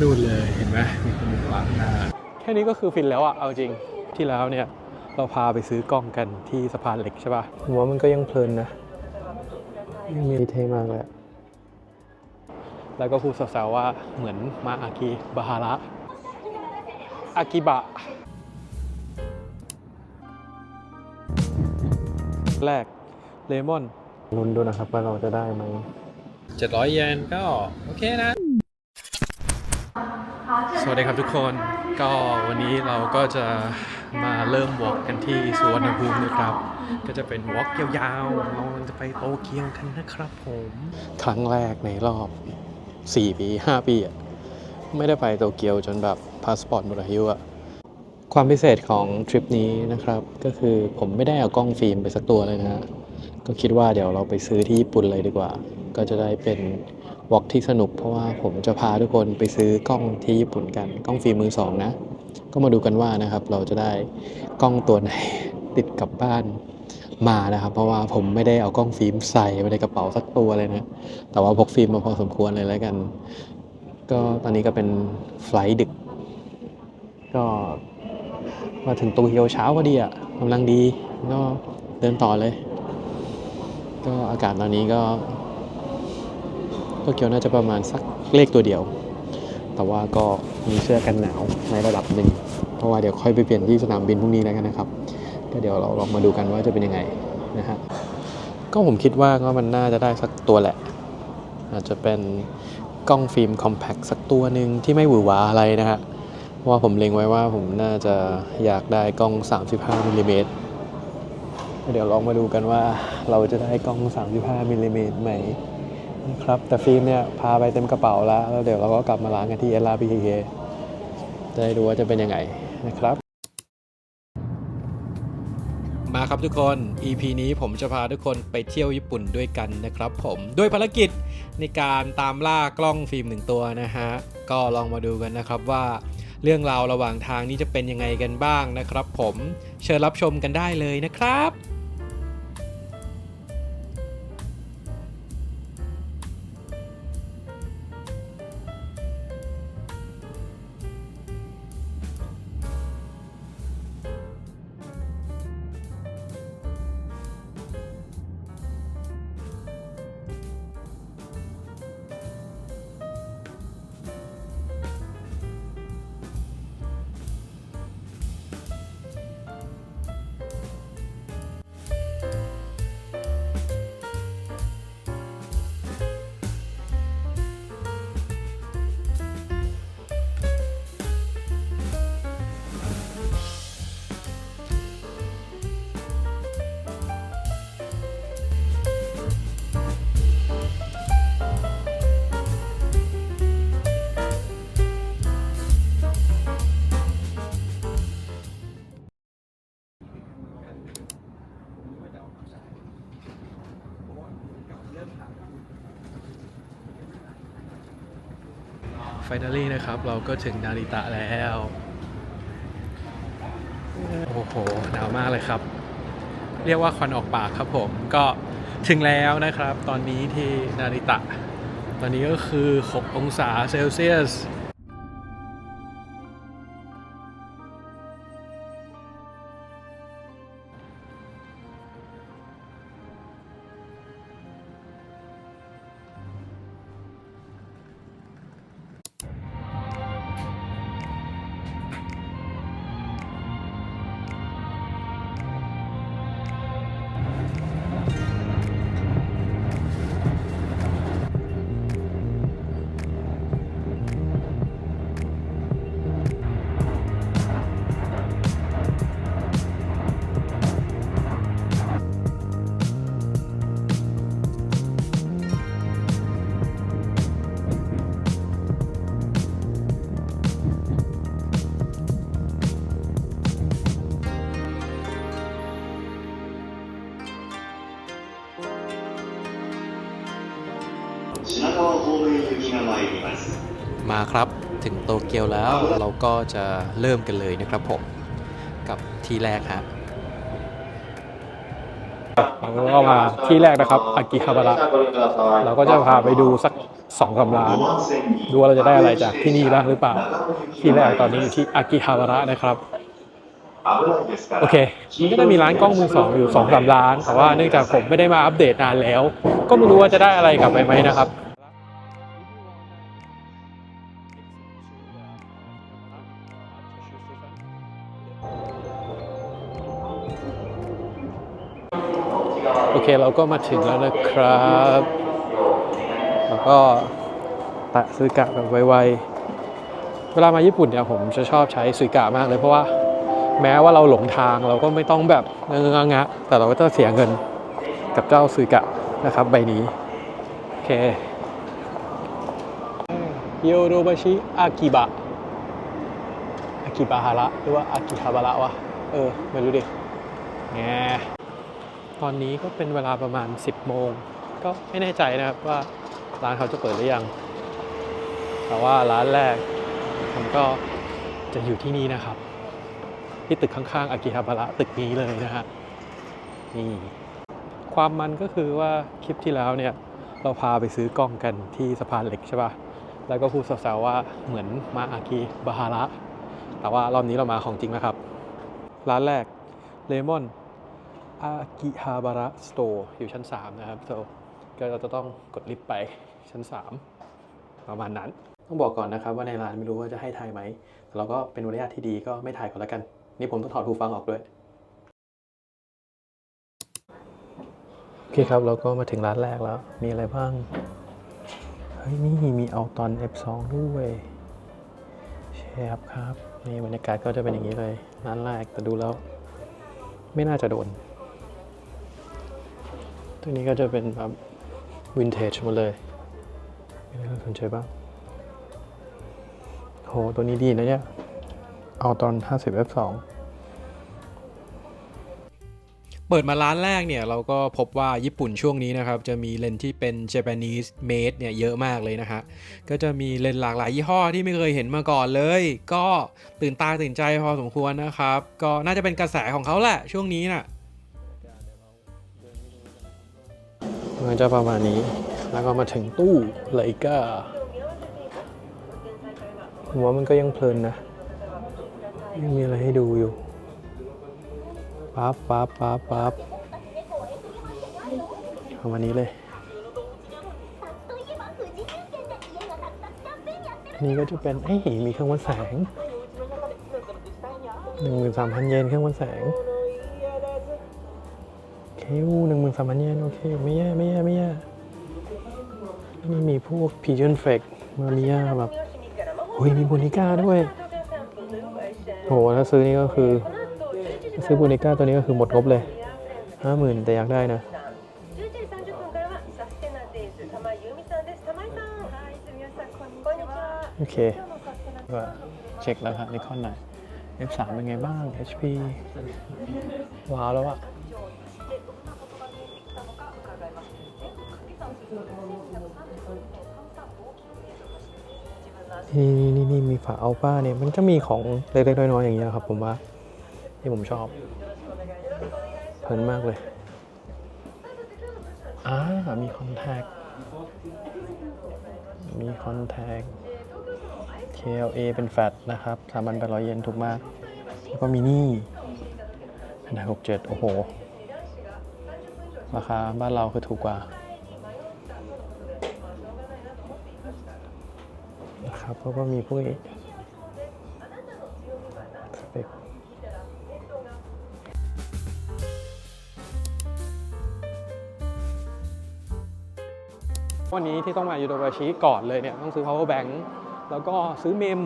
นู่นเลยเห็นไหมมีคนอยู่ขวางหน้าแค่นี้ก็คือฟินแล้วอะเอาจริงที่แล้วเนี่ยเราพาไปซื้อกล้องกันที่สะพานเหล็กใช่ป่ะผมว่ามันก็ยังเพลินนะยังมีเท่มากเลยอะแล้วก็พูดแซวๆว่าเหมือนมาอากิบาฮาระอากิบะแรกเลมอนลุ้นดูนะครับว่าเราจะได้ไหม700เยนก็โอเคนะ สวัสดีครับทุกคนก็วันนี้เราก็จะมาเริ่มวอล์กกันที่สุวรรณภูมินะครับ ก็จะเป็นวอล์กยาวๆเราจะไปโตเกียวกันนะครับผมครั้งแรกในรอบ 4 ปี 5 ปีอะไม่ได้ไปโตเกียวจนแบบพาสปอร์ตหมดอายุอะความพิเศษของทริปนี้นะครับ ก็คือผมไม่ได้เอากล้องฟิล์มไปสักตัวเลยนะฮะก็คิดว่าเดี๋ยวเราไปซื้อที่ญี่ปุ่นเลยดีกว่า ก็จะได้เป็น วอล์กที่สนุกเพราะว่าผมจะพาทุกคนไปซื้อกล้องที่ญี่ปุ่นกัน กล้องฟิล์มมือสองนะ ก็มาดูกันว่านะครับ เราจะได้กล้องตัวไหนติดกลับบ้านมานะครับ เพราะว่าผมไม่ได้เอากล้องฟิล์มใส่ไว้ในกระเป๋าสักตัวเลยนะ แต่ว่าพกฟิล์มมาพอสมควรเลยแล้วกัน ก็ตอนนี้ก็เป็นไฟล์ดึก ก็มาถึงโตเกียวเช้าพอดีอะกำลังดีก็เดินต่อเลย ก็อากาศตอนนี้ก็ โตเกียวน่าจะประมาณสักเลขตัวเดียว แต่ว่าก็มีเสื้อกันหนาวในระดับหนึ่ง เพราะว่าเดี๋ยวค่อยไปเปลี่ยนที่สนามบินพรุ่งนี้แล้วกันนะครับก็เดี๋ยวเราลองมาดูกันว่าจะเป็นยังไงนะฮะก็ผมคิดว่าก็มันน่าจะได้สักตัวแหละ อาจจะเป็นกล้องฟิล์มคอมแพคสักตัวหนึ่งที่ไม่หวือหวาอะไรนะฮะเพราะว่าผมเล็งไว้ว่าผมน่าจะอยากได้กล้อง 35มิลลิเมตรเดี๋ยวลองมาดูกันว่าเราจะได้กล้อง 35มิลลิเมตรไหม ครับแต่ฟิล์มเนี่ยพาไปเต็มกระเป๋าแล้ว แล้วเดี๋ยวเราก็กลับมาล้างกันที่ LRPK จะได้ดูว่าจะเป็นยังไงนะครับ มาครับทุกคน EP นี้ผมจะพาทุกคนไปเที่ยวญี่ปุ่นด้วยกันนะครับผมด้วยภารกิจในการตามล่ากล้องฟิล์มหนึ่งตัวนะฮะ ก็ลองมาดูกันนะครับว่าเรื่องราวระหว่างทางนี้จะเป็นยังไงกันบ้างนะครับผมเชิญรับชมกันได้เลยนะครับ นาลี่นะครับ เราก็ถึงนาริตะแล้ว โอ้โห หนาวมากเลยครับ เรียกว่าควันออกปากครับผม ก็ถึงแล้วนะครับ ตอนนี้ที่นาริตะ ตอนนี้ก็คือ 6 องศาเซลเซียส มาครับถึงโตเกียวแล้วเราก็จะเริ่มกันเลยนะครับผม กับที่แรกฮะเราก็มาที่แรกนะครับอากิฮาบาระเราก็จะพาไปดูสักสองสามล้าน ดูว่าเราจะได้อะไรจากที่นี่บ้างหรือเปล่า ที่แรกตอนนี้อยู่ที่อากิฮาบาระนะครับโอเคมันก็จะมีร้านกล้องมือสองอยู่สองสามร้าน แต่ว่าเนื่องจากผมไม่ได้มาอัปเดตนานแล้ว ก็ไม่รู้ว่าจะได้อะไรกลับไปไหมนะครับ เคเราก็มาถึงแล้วนะครับแล้วก็ตะซื้อกะแบบไวๆ เวลามาญี่ปุ่นเนี่ยผมจะชอบใช้สุยกะมากเลยเพราะว่าแม้ว่าเราหลงทางเราก็ไม่ต้องแบบเงงงะแต่เราก็จะเสียเงินกับเจ้าสุยกะนะครับใบนี้ โอเคโยโรบาชิอากิบะอากิบะฮาระหรือว่าอากิฮาบะระวะเออ ไม่รู้ดิแง ตอนนี้ก็เป็นเวลาประมาณ 10 โมง ก็ไม่แน่ใจนะครับว่าร้านเขาจะเปิดหรือยัง แต่ว่าร้านแรกผมก็จะอยู่ที่นี่นะครับ ที่ตึกข้างๆอากิฮาบาระตึกนี้เลยนะฮะนี่ความมันก็คือว่าคลิปที่แล้วเนี่ยเราพาไปซื้อกล้องกันที่สะพานเหล็กใช่ปะ่ะ แล้วก็พูดแซวๆว่าเหมือนมาอากิบาฮาระ แต่ว่ารอบนี้เรามาของจริงนะครับ ร้านแรกเลมอน อากิฮาบาระสโตร์อยู่ชั้น 3 นะครับ so ก็เราจะต้องกดลิฟต์ไปชั้น 3 ประมาณนั้น ต้องบอกก่อนนะครับว่าในร้านไม่รู้ว่าจะให้ถ่ายไหม แต่เราก็เป็นมารยาทที่ดีก็ไม่ถ่ายก่อนแล้วกัน นี่ผมต้องถอดหูฟังออกด้วย โอเคครับ เราก็มาถึงร้านแรกแล้ว มีอะไรบ้าง เฮ้ย นี่มีเอาตอน F2 ด้วยเชฟครับ นี่บรรยากาศก็จะเป็นอย่างนี้เลย ร้านแรกแต่ดูแล้ว ไม่น่าจะโดน ตัวนี้ก็จะเป็นแบบวินเทจหมดเลยมีอะไรน่าสนใจบ้างโหตัวนี้ดีนะเนี่ย เอาตอน 50 f2 เปิดมาร้านแรกเนี่ย เราก็พบว่าญี่ปุ่นช่วงนี้นะครับ จะมีเลนที่เป็น Japanese made เนี่ย เยอะมากเลยนะฮะก็จะมีเลนหลากหลายยี่ห้อที่ไม่เคยเห็นมาก่อนเลย ก็ตื่นตาตื่นใจพอสมควรนะครับ ก็น่าจะเป็นกระแสของเขาแหละช่วงนี้น่ะ มันจะประมาณนี้ แล้วก็มาถึงตู้ไลกาผมว่ามันก็ยังเพลินนะ ยังมีอะไรให้ดูอยู่ปั๊บปั๊บปั๊บปั๊บประมาณนี้เลย นี่ก็จะเป็นเอ้มีเครื่องวัดแสงหนึ่งหมื่นสามพันเยนเครื่องวัดแสง เคหนึ่งหมื่นสามพันเยนโอเคไม่แย่ไม่แย่ไม่แย่แล้วมันมีพวกพีเจนเฟกมาเมียแบบเฮ้ยมีบูนิก้าด้วยโหถ้าซื้อนี่ก็คือซื้อบูนิก้าตัวนี้ก็คือหมดงบเลยห้าหมื่นแต่อยากได้นะโอเคก็เช็คแล้วครับนิคอนหน่อย F3 เป็นไงบ้าง HP ว้าวแล้วอะ นี่นี่นี่นี่มีฝาอัลฟาเนี่ยมันก็มีของเล็กๆน้อยๆอย่างเงี้ยครับ ผมว่าที่ผมชอบเพลินมากเลยอ่ามีคอนแทคมีคอนแทค KLA เป็นแฟตนะครับ3,800เยนถูกมาก แล้วก็มินี่ขนาด67โอ้โห ราคาบ้านเราคือถูกกว่า ครับแล้วก็มีพวกนี้สเปวันนี้ที่ต้องมายูโดบาชิก่อนเลยเนี่ย ต้องซื้อ power bank แล้วก็ซื้อเมม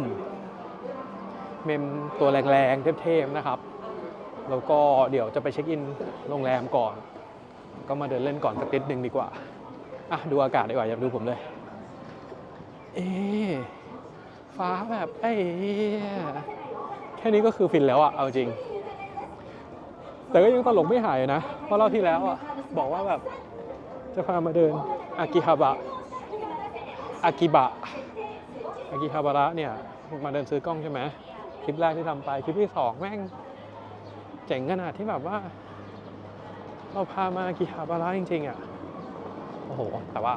เมมตัวแรงๆ เทพๆ นะครับ แล้วก็เดี๋ยวจะไปเช็คอินโรงแรมก่อน ก็มาเดินเล่นก่อนสักนิดหนึ่งดีกว่า อะ ดูอากาศดีกว่า อยากดูผมเลย เอ๊ ฟ้าแบบไอ้แค่นี้ก็คือฟินแล้วอะเอาจริง แต่ก็ยังตลกไม่หายนะ เพราะรอบที่แล้วอะบอกว่าแบบจะพามาเดินอากิฮาบะอากิบะอากิฮาบาระเนี่ยมาเดินซื้อกล้องใช่ไหมคลิปแรกที่ทำไปคลิปที่สองแม่งเจ๋งขนาดที่แบบว่า เราพามาอากิฮาบาระจริงๆอะโอ้โห แต่ว่า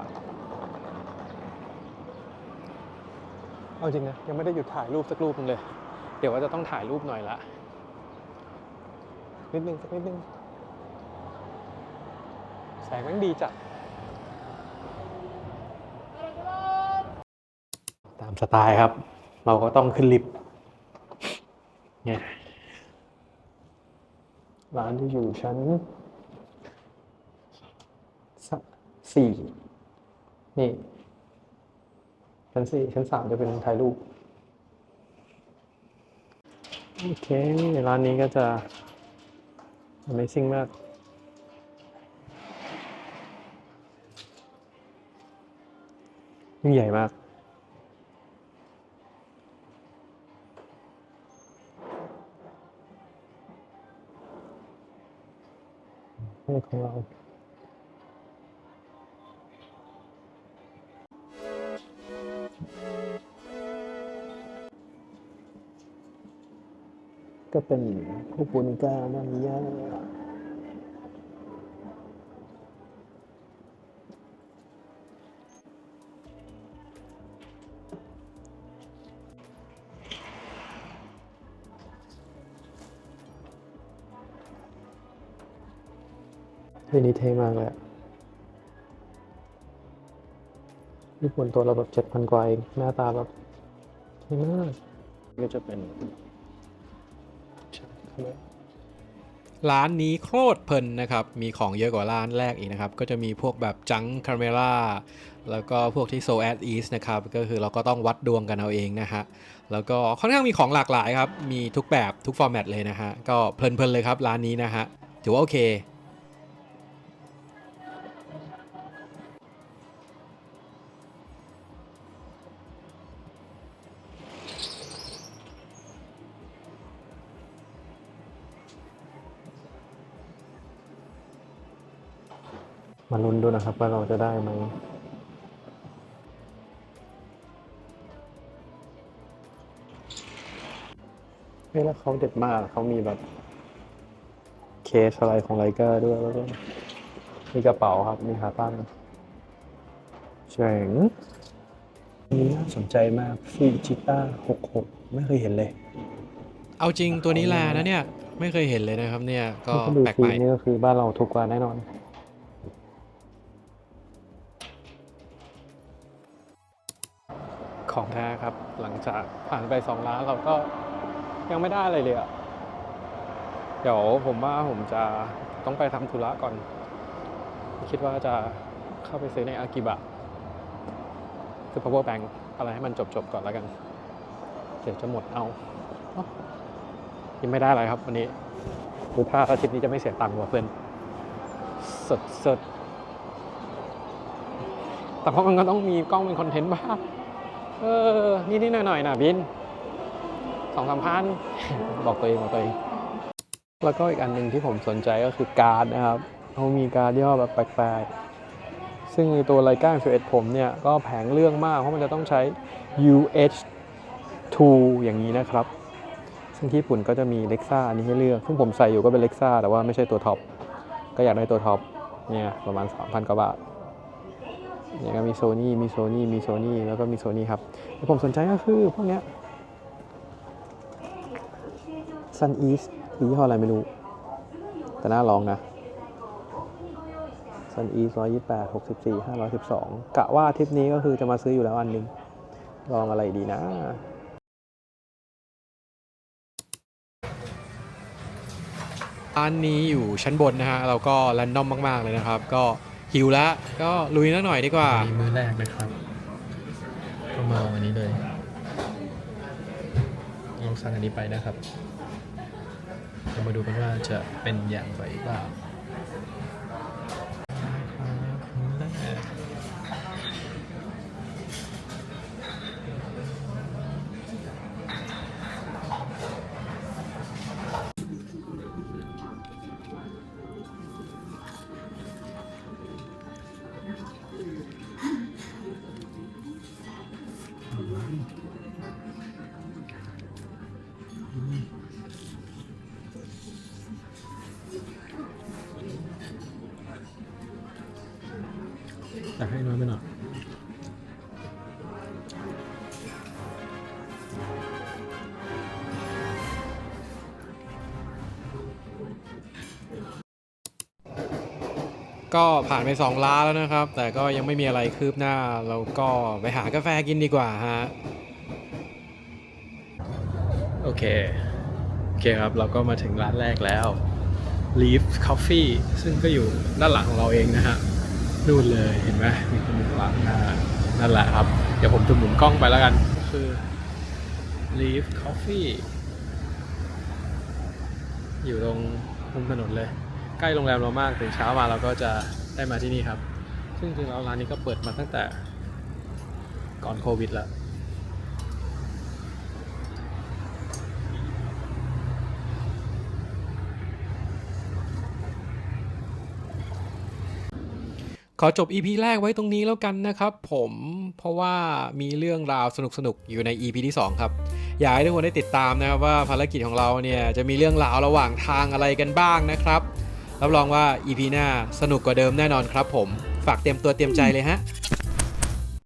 เอาจริงนะยังไม่ได้หยุดถ่ายรูปสักรูปนึงเลย เดี๋ยวว่าจะต้องถ่ายรูปหน่อยละนิดนึงสักนิดนึงแสงแม่งดีจัดตามสไตล์ครับ เราก็ต้องขึ้นลิฟต์เนี่ยร้านที่อยู่ชั้นสสี่นี่ ชั้นสี่ชั้นสามจะเป็นถ่ายรูปโอเคร้านนี้ก็จะ Amazing มากยิ่งใหญ่มาก ของเรา ก็เป็นพวกบูนิก้ามามิยาเฮ้ยนี่เท่มากเลยอะญี่ปุ่นตัวเราแบบเจ็ดพันกว่าเองหน้าตาแบบเท่มากก็จะเป็น ร้านนี้โคตรเพลินนะครับ มีของเยอะกว่าร้านแรกอีกนะครับ ก็จะมีพวกแบบจังคาเมล่าแล้วก็พวกที่โซแอดอีสนะครับ ก็คือเราก็ต้องวัดดวงกันเอาเองนะฮะ แล้วก็ค่อนข้างมีของหลากหลายครับ มีทุกแบบทุกฟอร์แมตเลยนะฮะ ก็เพลินๆเลยครับร้านนี้นะฮะ ถือว่าโอเค มาลุ้นดูนะครับว่าเราจะได้ไหมเฮ้ยแล้วเขาเด็ดมากเขามีแบบเคสอะไรของไลเกอร์ด้วยแล้วก็มีกระเป๋าครับ มีขาตั้งเจ๋งอันนี้น่าสนใจมากฟูจิต้า66 ไม่เคยเห็นเลย เอาจริงตัวนี้แลนะเนี่ย ไม่เคยเห็นเลยนะครับเนี่ย ก็ดูแปลกทีใหม่นี่ก็คือบ้านเราถูกกว่าแน่นอน ของแท้ครับ หลังจากผ่านไปสองร้านเราก็ยังไม่ได้อะไรเลยอะเดี๋ยวผมว่าผมจะต้องไปทำธุระก่อน คิดว่าจะเข้าไปซื้อในอากิบะคือ power bank อะไรให้มันจบๆก่อนแล้วกัน เดี๋ยวจะหมดเอายังไม่ได้อะไรครับวันนี้ดูถ้าอาทิตย์นี้จะไม่เสียตังค์ว่ะเพื่อนสดสดแต่เพราะมันก็ต้องมีกล้องเป็นคอนเทนต์บ้าง เออนี่นี่หน่อยๆนะบินสองสามพันบอกตัวเองบอกตัวเอง แล้วก็อีกอันหนึ่งที่ผมสนใจก็คือการ์ดนะครับเขามีการ์ดย่ห้อแบบแปลกๆ ซึ่งตัวไลกา11ผมเนี่ย ก็แผงเรื่องมาก เพราะมันจะต้องใช้ UH2 อย่างนี้นะครับ ซึ่งที่ญี่ปุ่นก็จะมีเล็กซ่าอันนี้ให้เลือก ซึ่งผมใส่อยู่ก็เป็นเล็กซ่าแต่ว่าไม่ใช่ตัวท็อป ก็อยากได้ตัวท็อป เนี่ย ประมาณ 3,000 กว่าบาท เนี่ยก็มีโซนี่มีโซนี่มีโซนี่แล้วก็มีโซนี่ครับผมสนใจก็คือพวกเนี้ย Sun East คือยี่ห้ออะไรไม่รู้ แต่น่าลองนะ Sun East 128 64 512กสิบสี่ห้าร้อยสิบสองกะว่าทริปนี้ก็คือจะมาซื้ออยู่แล้วอันหนึง ลองอะไรดีนะอันนี้อยู่ชั้นบนนะฮะ เราก็แรนดอมมาก ๆ เลยนะครับ ก็ หิวแล้วก็ลุยนักหน่อยดีกว่า มีมื้อแรกนะครับ ก็มาวันนี้เลยลองสั่งอันนี้ไปนะครับเรามาดูกันว่าจะเป็นอย่างไรบ้าง Amen. ก็ผ่านไป 2 ล้านแล้วนะครับ แต่ก็ยังไม่มีอะไรคืบหน้า เราก็ไปหากาแฟกินดีกว่าฮะ โอเค โอเคครับ เราก็มาถึงร้านแรกแล้ว Leaf Coffee ซึ่งก็อยู่ด้านหลังของเราเองนะฮะนู่นเลยเห็นไหมมีคนอยู่หลังหน้านั่นแหละครับ เดี๋ยวผมจะหมุนกล้องไปแล้วกันก็คือ Leaf Coffee อยู่ตรงมุมถนนเลย ใกล้โรงแรมเรามากตื่นเช้ามาเราก็จะได้มาที่นี่ครับ ซึ่งจริงๆแล้วร้านนี้ก็เปิดมาตั้งแต่ก่อนโควิดแล้วขอจบ EP แรกไว้ตรงนี้แล้วกันนะครับผมเพราะว่ามีเรื่องราวสนุกๆ อยู่ใน EP ที่ 2 ครับ อยากให้ทุกคนได้ติดตามนะครับว่าภารกิจของเราเนี่ยจะมีเรื่องราวระหว่างทางอะไรกันบ้างนะครับ รับรองว่า EP หน้าสนุกกว่าเดิมแน่นอนครับผม ฝากเตรียมตัวเตรียมใจเลยฮะ